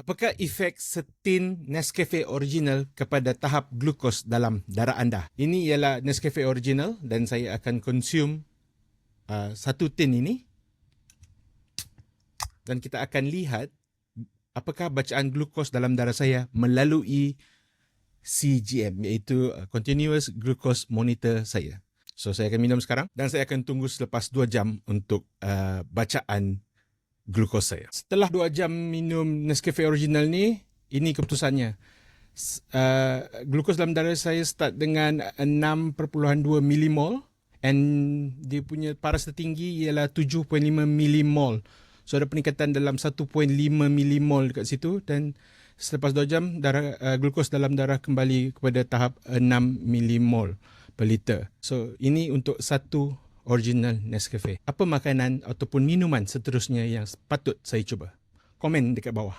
Apakah efek setin Nescafe Original kepada tahap glukos dalam darah anda? Ini ialah Nescafe Original dan saya akan consume uh, satu tin ini dan kita akan lihat apakah bacaan glukos dalam darah saya melalui CGM iaitu uh, Continuous Glucose Monitor saya. So saya akan minum sekarang dan saya akan tunggu selepas 2 jam untuk uh, bacaan glukos saya. Setelah 2 jam minum Nescafe original ni, ini keputusannya. Uh, glukos dalam darah saya start dengan 6.2 millimol and dia punya paras tertinggi ialah 7.5 millimol. So ada peningkatan dalam 1.5 millimol dekat situ dan selepas 2 jam darah uh, glukos dalam darah kembali kepada tahap 6 millimol per liter. So ini untuk satu original Nescafe. Apa makanan ataupun minuman seterusnya yang patut saya cuba? Komen dekat bawah.